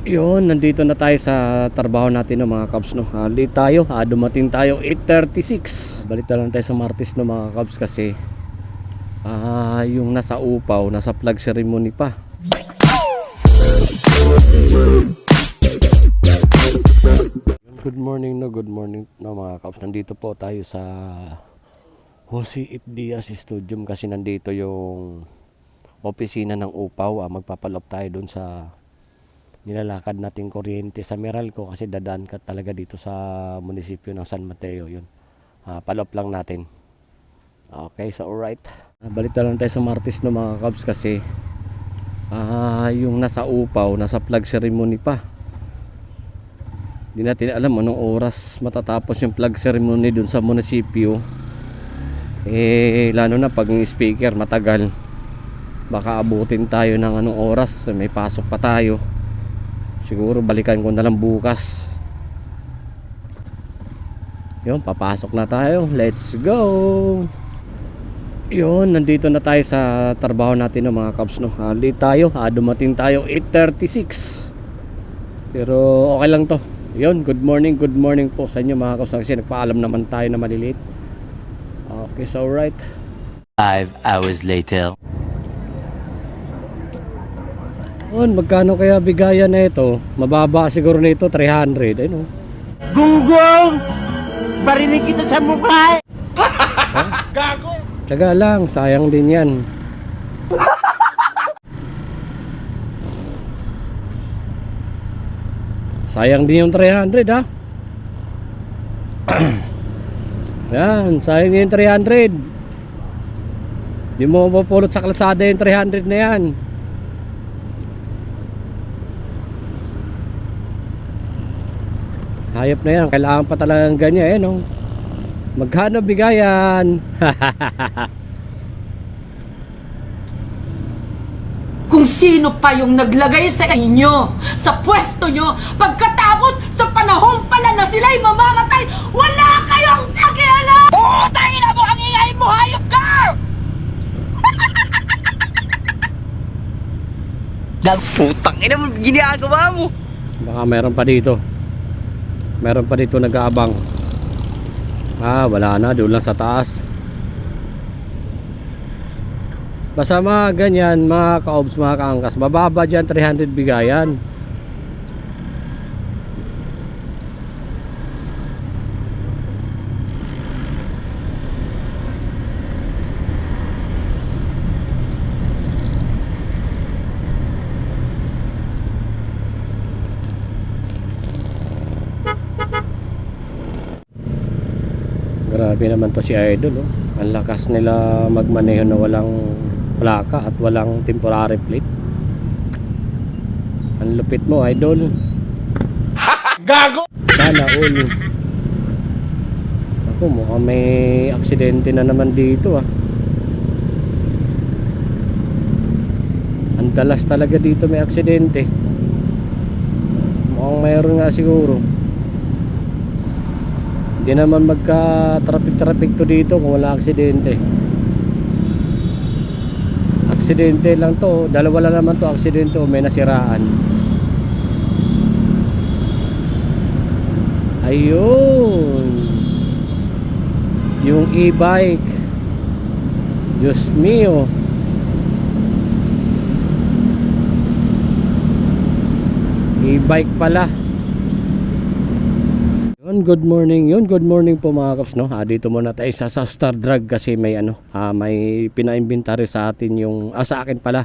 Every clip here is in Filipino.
Yun, nandito na tayo sa trabaho natin no, mga Cubs no. Late tayo, ah, dumating tayo 8:36. Balik na lang tayo sa Martis no mga Cubs kasi ah yung nasa upaw, nasa flag ceremony pa. Good morning no, good morning no mga Cubs. Nandito po tayo sa Jose F. Diaz Studium kasi nandito yung opisina ng upaw. Ah, magpapalop tayo doon sa nilalakad nating kuryente sa Meralco kasi dadaan ka talaga dito sa munisipyo ng San Mateo yun. Ah, palop lang natin. Okay so alright. Balik na lang tayo sa Martis no mga Cubs kasi ah yung nasa upaw nasa flag ceremony pa. Hindi natin alam anong oras matatapos yung flag ceremony dun sa munisipyo. Eh lalo na pag yung speaker matagal. Baka abutin tayo ng anong oras may pasok pa tayo siguro balikan ko na lang bukas. Yun papasok na tayo. Let's go! Yun nandito na tayo sa trabaho natin no, mga Cubs no? Late tayo ah, dumating tayo 8.36 pero okay lang to. Yun good morning good morning po sa inyo mga Cubs. Kasi nagpaalam naman tayo na malilate okay so alright. Five hours later. On, magkano kaya bigayan na ito? Mababa siguro nito 300, ano? Gunggong! Barinig kita sa mukha! Tsaga lang, sayang din 'yan. sayang din yung 300, ha? Yan, sayang din yung 300. Di mo mapupulot sa kalsada yung 300 na yan. Hayop na yan, kailangan pa talagang ganyan, eh, no? Magkano bigayan? kung sino pa yung naglagay sa inyo, sa pwesto nyo, pagkatapos sa panahon pala na sila'y mamamatay, wala kayong pakialam! Putang ina mo, ang ingay mo, hayop ka! Putang ina mo, ginagawa mo! Baka meron pa dito. Meron pa dito nag-aabang. Ah, wala na. Doon lang sa taas. Basta mga ganyan, mga ka-obs, mga kaangkas. Mababa dyan, 300 bigayan. Grabe naman to si Idol oh. Ang lakas nila magmaneho na walang plaka at walang temporary plate. Ang lupit mo Idol. Gago! Sana all. Ako mukhang may aksidente na naman dito ah. Ang dalas talaga dito may aksidente. Mukhang mayroon nga siguro. Hindi naman magka-traffic-traffic to dito kung wala aksidente. Aksidente lang to. Dalawa lang naman to aksidente o may nasiraan. Ayun. Yung e-bike. Diyos mio. E-bike pala. Good morning. Yun, good morning po mga kaps, no? Ah, dito muna tayo sa, sa Star Drug kasi may ano, ah, may pina-inventory sa atin yung ah, sa akin pala.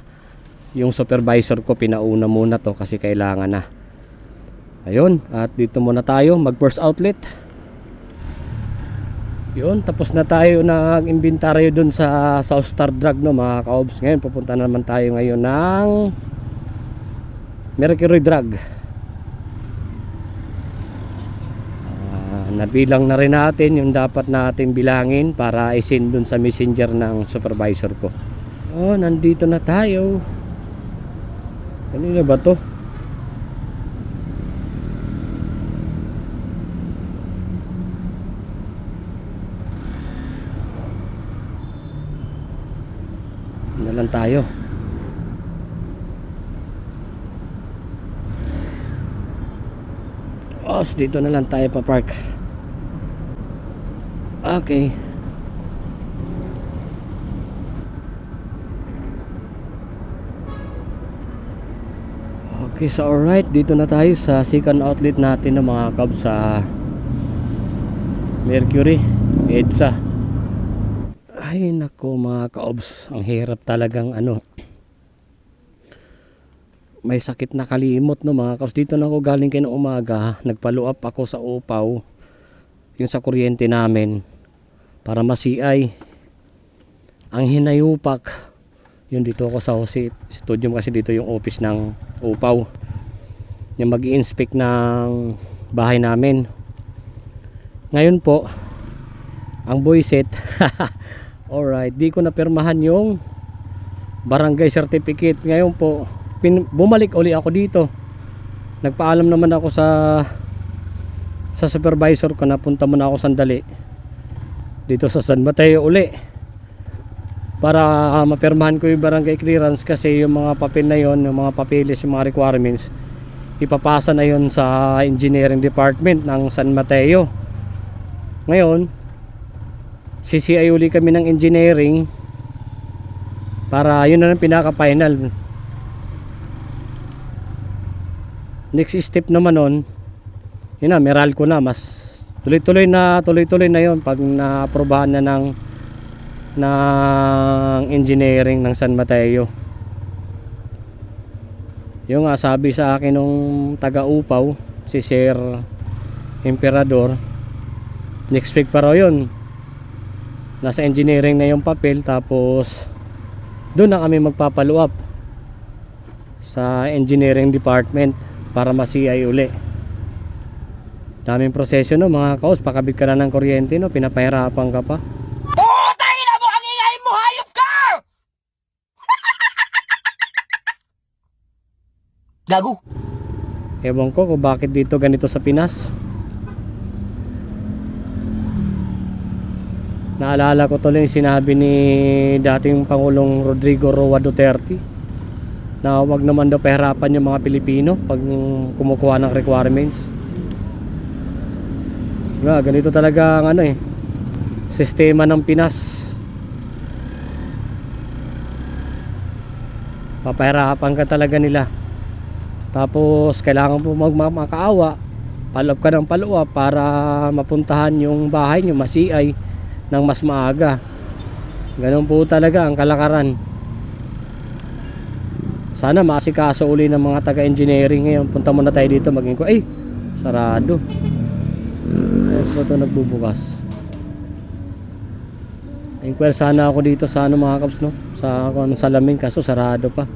Yung supervisor ko pinauna muna to kasi kailangan na. Ayun, at dito muna tayo mag first outlet. Yun, tapos na tayo ng inventory dun sa South Star Drug no mga kaobs. Ngayon pupunta na naman tayo ngayon ng Mercury Drug. Nabilang na rin natin yung dapat natin bilangin para isin dun sa messenger ng supervisor ko. Oh, nandito na tayo. Kanina ba to? na lang tayo Os, dito na lang tayo pa park. Okay. Okay, so alright, dito na tayo sa second outlet natin ng mga cab sa Mercury, EDSA. Ay nako mga kaobs, ang hirap talagang ano. May sakit na kalimot no mga kaobs. Dito na ako galing kayo ng umaga, nagpalo up ako sa upaw, yung sa kuryente namin, para masiay. Ang hinayupak, yun dito ako sa Jose Studio kasi dito yung office ng upaw. Yung mag inspect ng bahay namin. Ngayon po, ang boyset, alright, di ko napirmahan yung barangay certificate. Ngayon po, bumalik uli ako dito. Nagpaalam naman ako sa sa supervisor ko na punta muna ako sandali dito sa San Mateo uli. Para uh, mapirmahan ko yung barangay clearance kasi yung mga papel na yon yung mga papeles, yung mga requirements ipapasa na yon sa engineering department ng San Mateo. Ngayon CCI uli kami ng engineering para yun na ang pinaka final next step naman nun yun na meral ko na mas tuloy-tuloy na tuloy-tuloy na yon pag na-aprobahan na ng ng engineering ng San Mateo. Yung nga sabi sa akin nung taga-upaw si Sir Emperador next week pa raw yun. Nasa engineering na yung papel tapos doon na kami magpapaluap sa engineering department para ma-CI uli daming proseso no mga kaos pakabit ka na ng kuryente no pinapahirapan ka pa Putang ina mo! Ang ingay mo! Hayop ka! Gago! Ewan ko kung bakit dito ganito sa Pinas. Naalala ko tuloy yung sinabi ni dating Pangulong Rodrigo Roa Duterte na wag naman daw pahirapan yung mga Pilipino pag kumukuha ng requirements. Diba, ganito talaga ang ano eh, sistema ng Pinas. Papahirapan ka talaga nila. Tapos kailangan po magmamakaawa Palop ka ng paluwa para mapuntahan yung bahay nyo masiay ng mas maaga Ganun po talaga ang kalakaran Sana maasikaso uli ng mga taga-engineering ngayon Punta muna tayo dito maging ko Ay, sarado ba ito nagbubukas. Inquire sana ako dito sa ano mga kaps no? Sa anong salamin kaso sarado pa.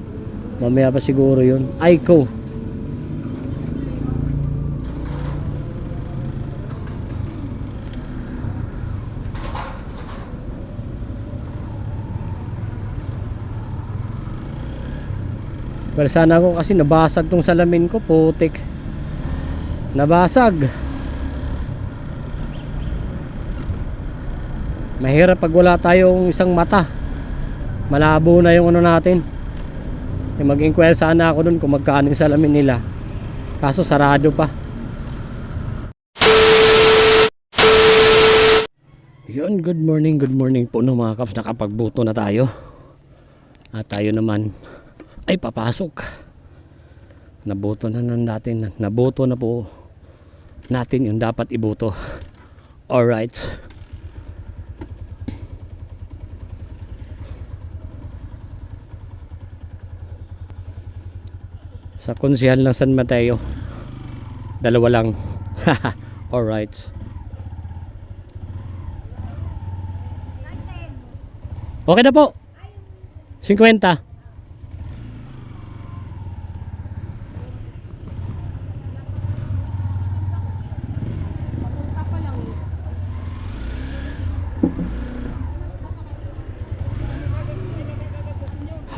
Mamaya pa siguro yun. Aiko Well, sana ako kasi nabasag tong salamin ko, putik. Nabasag. Mahirap pag wala tayong isang mata. Malabo na yung ano natin. Eh, mag-inquire sana ako dun kung magkano yung salamin nila. Kaso sarado pa. Yun, good morning, good morning po no mga kaps. Nakapagbuto na tayo. At tayo naman ay papasok. Nabuto na nun natin. Nabuto na po natin yung dapat ibuto. Alright. Sa konsihal ng San Mateo. Dalawa lang. Alright. Okay na po. 50.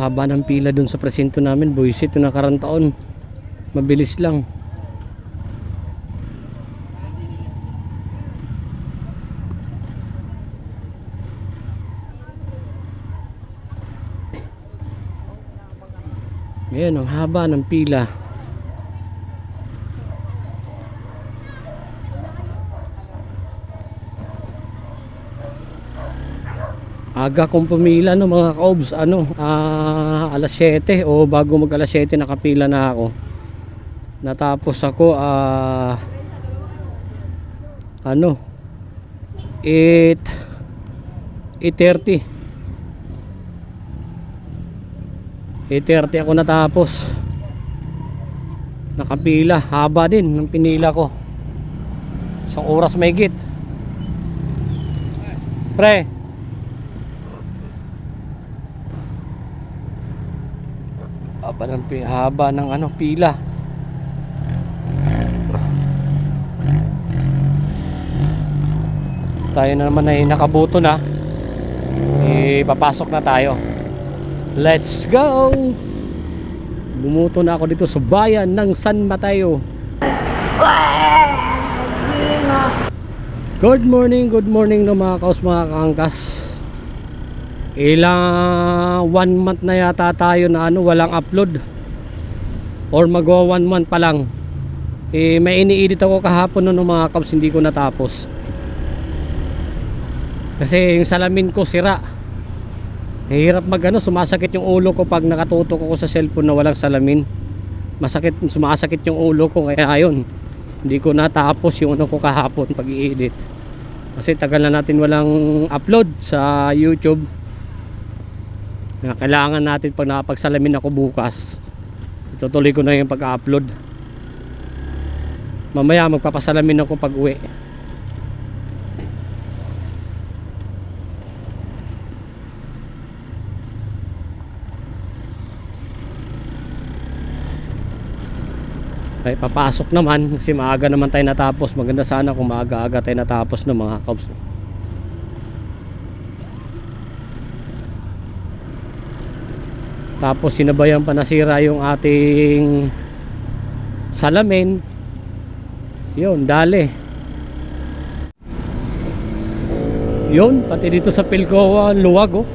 Haba ng pila dun sa presinto namin buisit yung nakarang taon. Mabilis lang. Ngayon ang haba ng pila Aga kong pumila no mga kaobs, ano, ah, alas 7 o bago mag alas 7 nakapila na ako. Natapos ako ah ano 8 8.30 8.30 ako natapos. Nakapila haba din ng pinila ko. Isang oras may git pre haba ng, haba ng ano pila. Tayo na naman ay nakabuto na. Ipapasok na tayo. Let's go! Bumuto na ako dito sa bayan ng San Mateo. Good morning good morning no mga kaos mga kaangkas ilang one month na yata tayo na ano walang upload or magwa one month pa lang eh, may ini-edit ako kahapon no, no mga kaos hindi ko natapos kasi yung salamin ko sira. Hirap mag ano, sumasakit yung ulo ko pag nakatutok ako sa cellphone na walang salamin. Masakit, sumasakit yung ulo ko kaya ayun. Hindi ko natapos yung ano ko kahapon pag i-edit. Kasi tagal na natin walang upload sa YouTube. Na kailangan natin pag nakapagsalamin ako bukas. Itutuloy ko na yung pag-upload. Mamaya magpapasalamin ako pag uwi. ay papasok naman kasi maaga naman tayo natapos maganda sana kung maaga-aga tayo natapos ng mga kabs tapos sinabayan pa nasira yung ating salamin. Yun dali. Yun pati dito sa Pilcoa luwag oh.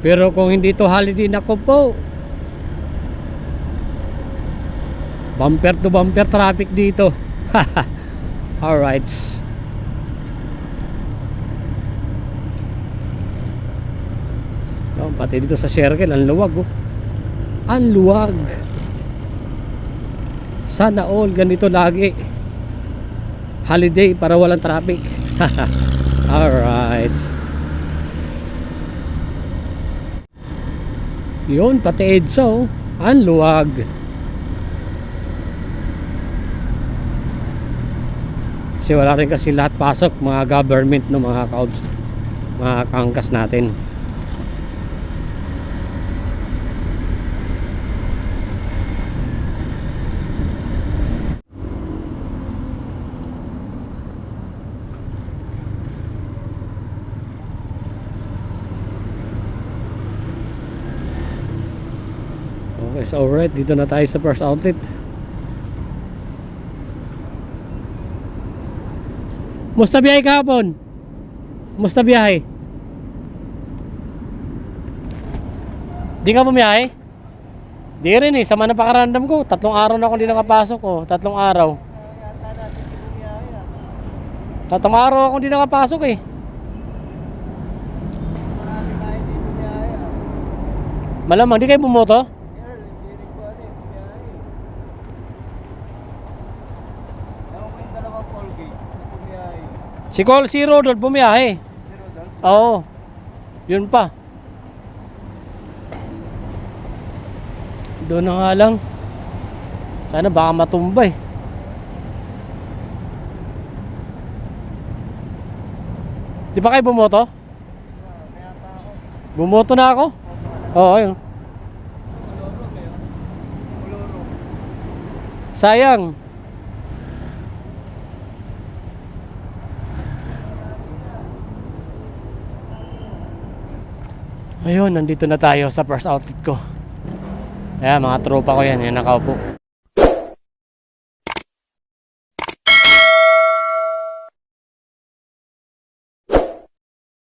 Pero kung hindi to holiday nako po. Bumper to bumper traffic dito. Alright oh, pati dito sa circle ang luwag oh. ang luwag. Sana all ganito lagi. Holiday para walang traffic. Alright yun pati EDSA oh. ang luwag. Kasi wala rin kasi lahat pasok mga government no mga mga kangkas natin Alright, dito na tayo sa first outlet. Musta biyahe kahapon? Musta biyahe? Di ka bumiyahe? Di rin eh, sama na pakarandam ko. Tatlong araw na ako hindi nakapasok oh. Tatlong araw. Tatlong araw ako hindi nakapasok eh. Malamang, di kayo bumoto? Si Col, si Rodolph bumiyahe. Oo. Yun pa. Doon na nga lang. Sana baka matumbay. Di ba kayo bumoto? Bumoto na ako? Oo, ayun. Sayang. Ayun, nandito na tayo sa first outlet ko. Ayan, mga tropa ko yan, yan nakaupo.